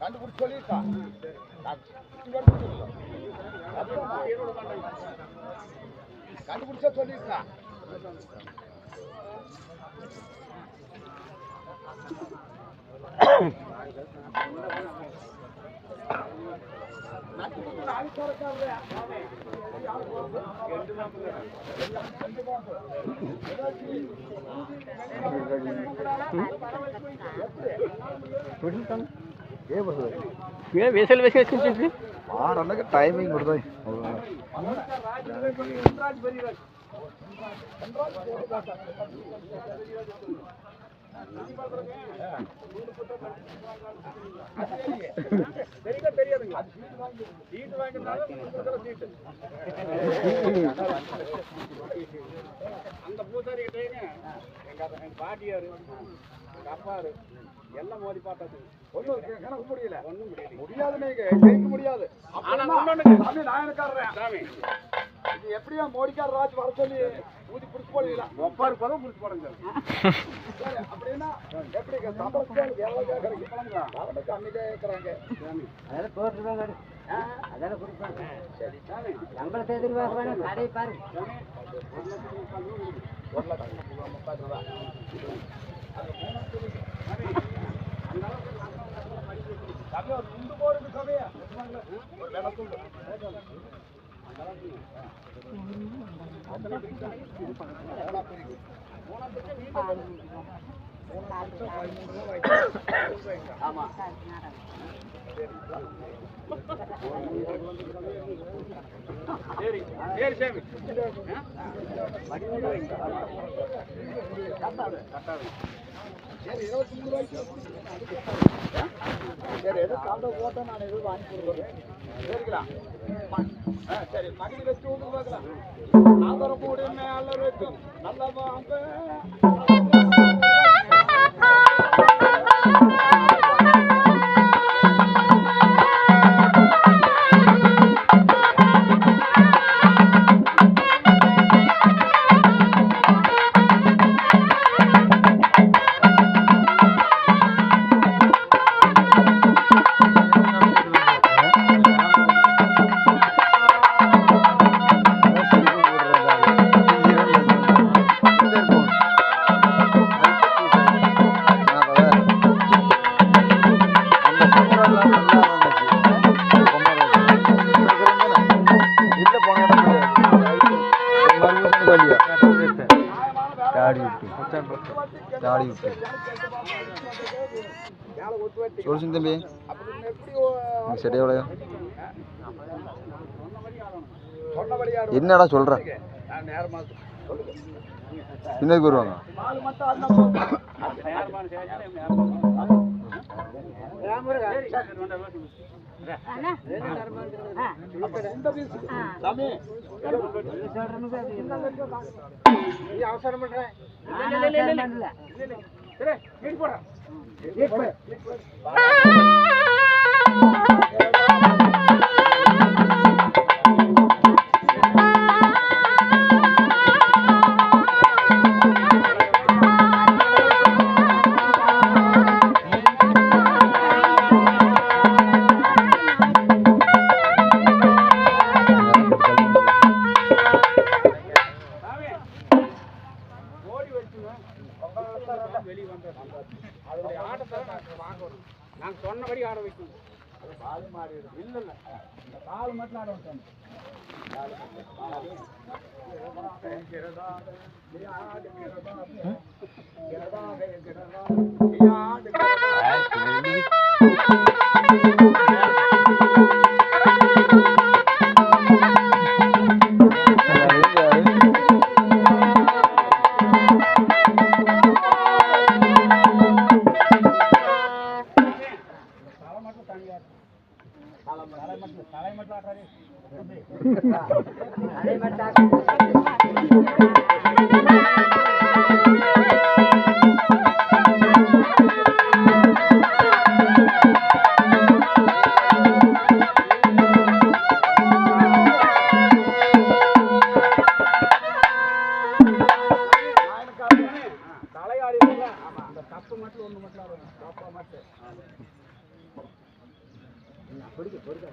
கண்டுபிடிச்சு சொல்லியிருக்கா கண்டுபிடிச்சா ఏ వేసలు వేసేసి వాడన్నక టైమింగ్ ఉంటుంది அந்த பூசாரி கிட்டேங்க எங்க பாட்டியாரு எங்க அப்பாரு எல்லாம் மோதி பார்த்தது ஒன்றும் கணக்கு முடியல ஒன்றும் முடியல முடியாது நீங்க ஜெயிக்க முடியாது ஆனா அப்படின்னா, சாமி எப்படியா மோடிக்கார ராஜ் வர சொல்லி ஊதி புடிச்சு போடுவீங்களா? ஒப்பாரு பதம் புடிச்சு போடுங்க. சரி, அப்படின்னா எப்படி சம்பளத்துக்கு எவ்வளவு கேட்கறீங்க அவனுக்கு அன்னைக்கே கேட்கறாங்க அதெல்லாம் போட்டுருவாங்க அதெல்லாம் கொடுப்பாங்க சரி சம்பளத்தை எதிர்பார்க்கறாங்க கடையை பாரு ஒரு லட்சம் முப்பது ரூபா ஒரு. ஒரு. ஆமா சரி சரி சாமி சரி, இருபத்தி மூணு ரூபாய்க்கு சரி, எதுவும் காண்டோ போட்டா நான் எதுவும் வாங்கி கொடுக்குறேன். சரிங்களா? சரி, மகிழி வச்சு பார்க்கலாம். நாதர மூடி மேல இருக்கும் நல்ல பாம்பு. மேல ஒத்து வட்டி. చూసింది తమ్మి அப்புறம் எப்படி ஓ- నీకు సెట్ అవ్వలే சொன்னபடி யாரு? என்னடா சொல்ற நான் நேரமா சொல்லுங்க. இன்னதுக்கு வருவாங்க அவசரம் பண்ற. சரி ஆட்டத்தை வாங்கணும் நாங்கள் சொன்னபடி ஆட வைக்கணும் பால் மாறிடும் இல்ல இல்ல இந்த பால் மட்டும் ஆட வச்சோம் ஆ தலையாடி அந்த தப்பு மட்டும் ஒன்று மட்டும் தப்பா மட்டும். பிடிக்க, பிடிக்க.